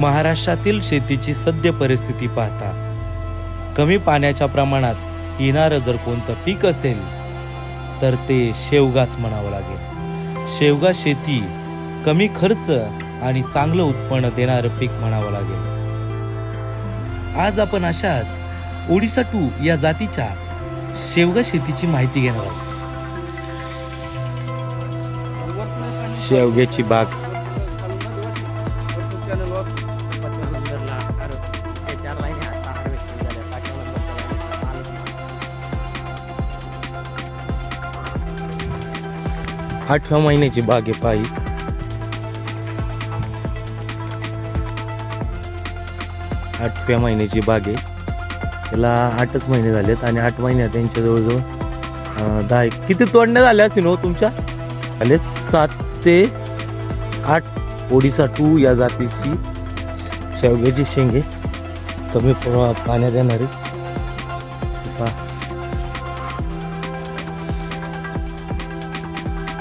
महाराष्ट्रातील शेतीची सद्य परिस्थिती पाहता. कमी पाण्याच्या प्रमाणात येणारं जर कोणतं पीक असेल तर ते शेवगाच म्हणावं लागेल. शेवगा शेती कमी खर्च आणि चांगलं उत्पन्न देणारं पीक म्हणावं लागेल. आज आपण अशाच ओडिसा टू या जातीच्या शेवगा शेतीची माहिती घेणार आहोत. शेवग्याची बाग आठव्या महिन्याची बाग आहे पायी. आठव्या महिन्याची बाग आहे. त्याला आठच महिने झालेत आणि आठ महिन्यात त्यांच्या जवळजवळ दहा एक- किती तोडण्या झाल्या असतील हो तुमच्या? आले सात ते आठ ओडिसा टू या जातीची शेवग्याची शेंगे कमी प्रमाणात पाण्यात येणारी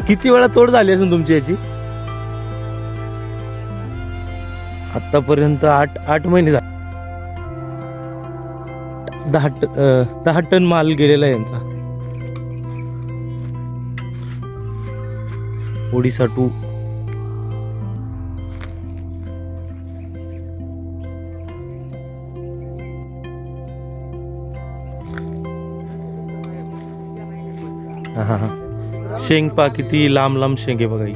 किती वेळा तोड झाली असेल तुमची याची? आतापर्यंत आठ आठ महिने झाले. दहा ट- दहा टन माल गेलेला आहे यांचा. ओडिसा टू. हां हां हां. शेंग पा किती लांब लांब शेंगे बघा ही.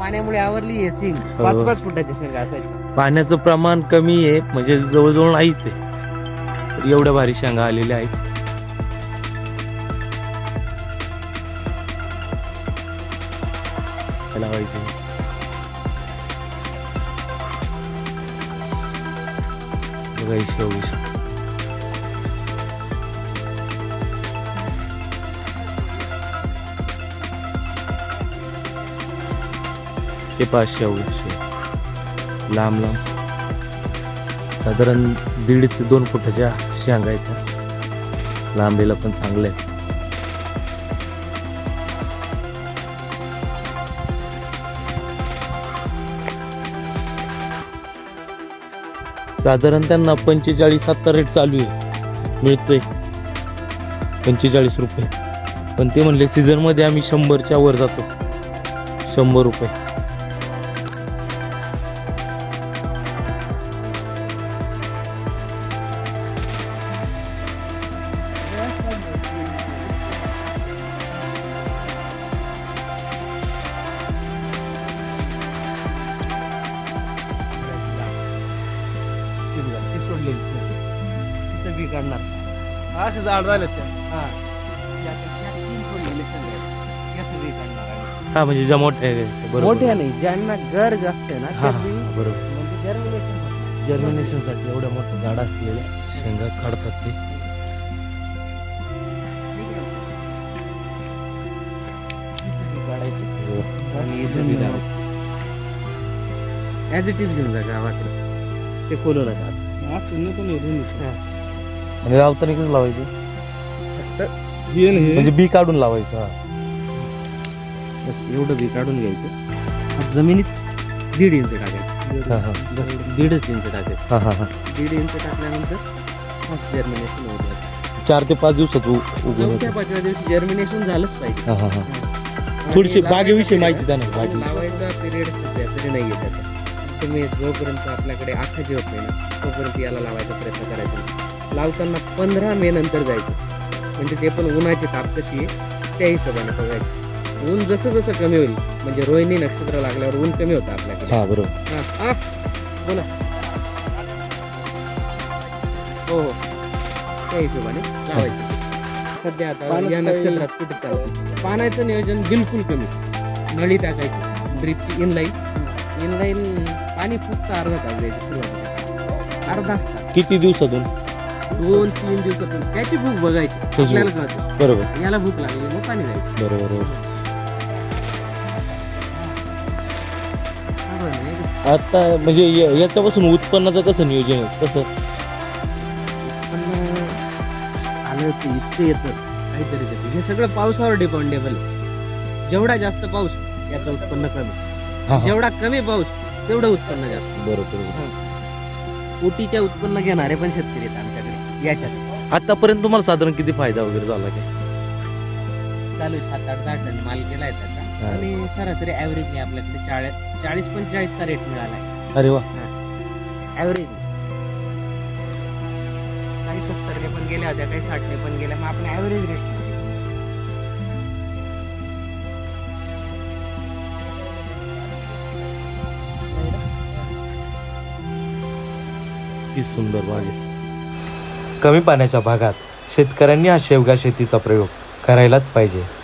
पाण्यामुळे आवरली आहे सिंग हो. पाच पाच फुटाचे असायचे. पाण्याचं प्रमाण कमी आहे म्हणजे जवळजवळ नाहीच आहे. तर एवढ्या भारी शेंगा आलेल्या आहेत. लावायचे बघा पाचशे शेंग. लांब लांब. साधारण दीड ते दोन फुटाच्या शेंगा आहेत लांबीला पण चांगल्या आहेत. साधारण त्यांना पंचेचाळीस सत्तर रेट चालू आहे. मिळतोय. पंचेचाळीस रुपये. पण ते म्हणले सीझनमध्ये आम्ही शंभरच्या वर जातो. शंभर रुपये. ती सोडलेली तिचं बी काढणार असं झाड झालं ते हा. याचं बी काढणार. हा म्हणजे ज्या मोठ्या आहेत त्या, बरोबर. मोठ्या नाही ज्यांना गर जास्त आहे ना हा त्या हा, बी बरोबर म्हणजे germination होतं. जर्मिनेशनसाठी एवढ्या मोठं झाड असलेल्या शेंगा काढतात ते इथं बी काढायचं हो. आणि इथं बी लावायचं ॲज इट इज घेऊन जा गावाकडे ते खोलू नका आता. हा. आणि लावताना कसं लावायचं. म्हणजे बी काढून लावायचं हा. बस एवढं बी काढून घ्यायचं. आता जमिनीत दीड इंच टाकायचं. हा, हा. बस दीडच इंच टाकायचं. हा हा हा. दीड इंच टाकल्यानंतर जर्मिनेशन चार ते पाच दिवसात उ- उगवून चौथ्या येतं. पाचव्या दिवशी जर्मिनेशन झालंच पाहिजे. हा हा हा. थोडीशी बागेविषयी माहिती द्या ना बागे लावायचा पिरियड सध्या तरी नाही आहे त्याचा. तुम्ही जोपर्यंत आपल्याकडे आखाची होत नाही ना तोपर्यंत याला लावायचा प्रयत्न करायचा. लावताना पंधरा मे नंतर जायचं. म्हणजे ते पण उन्हाची ताप कशी आहे त्या हिशोबाने बघायचं. ऊन जसं जसं कमी होईल म्हणजे रोहिणी नक्षत्र लागल्यावर ऊन कमी होतं आपल्याकडे. हा बरोबर. हा, हा, बोला. हो हो. त्या हिशोबाने लावायचं. सध्या आता या नक्षत्रात कुठे चालतं? पाण्याचं नियोजन बिलकुल कमी. नळी टाकायची. ड्रिपची इनलाईन इनलाईन पाणी फक्त अर्धा तास द्यायचं सुरुवातीला. अर्धा तास. किती दिवसातून? दोन तीन दिवसातून. त्याची भूक बघायची. त्याची आपल्याला कळतं बरोबर. याला भूक लागली मग पाणी द्यायचं बरोबर बरोबर. बरोबर आहे का? आता म्हणजे या- याच्यापासून उत्पन्नाचं कसं नियोजन आहे? कसं? पण आलं ते इतकं येतं काहीतरी. हे सगळं पावसावर डिपेंडेबल जेवढा जास्त पाऊस याचं उत्पन्न कमी. हा. जेवढा कमी पाऊस तेवढं उत्पन्न जास्त. बरोबर कोटीच्या उत्पन्न घेणारे पण शेतकरी आहेत आमच्याकडे याच्यात. आतापर्यंत तुम्हाला साधारण किती फायदा वगैरे झाला की चालू आहे सात आठ दहा टन माल गेलाय त्याचा. हा. आणि सरासरी ॲव्हरेजने आपल्याकडे चाळीस चाळीस पंचेचाळीसचा रेट मिळालाय. अरे वा. ॲव्हरेज काही सत्तरने पण गेल्या होत्या काही साठने पण गेल्या मग आपण ॲव्हरेज रेट की सुंदर बागे. कमी पाण्याच्या भागात शेतकऱ्यांनी हा शेवगा शेतीचा प्रयोग करायलाच पाहिजे.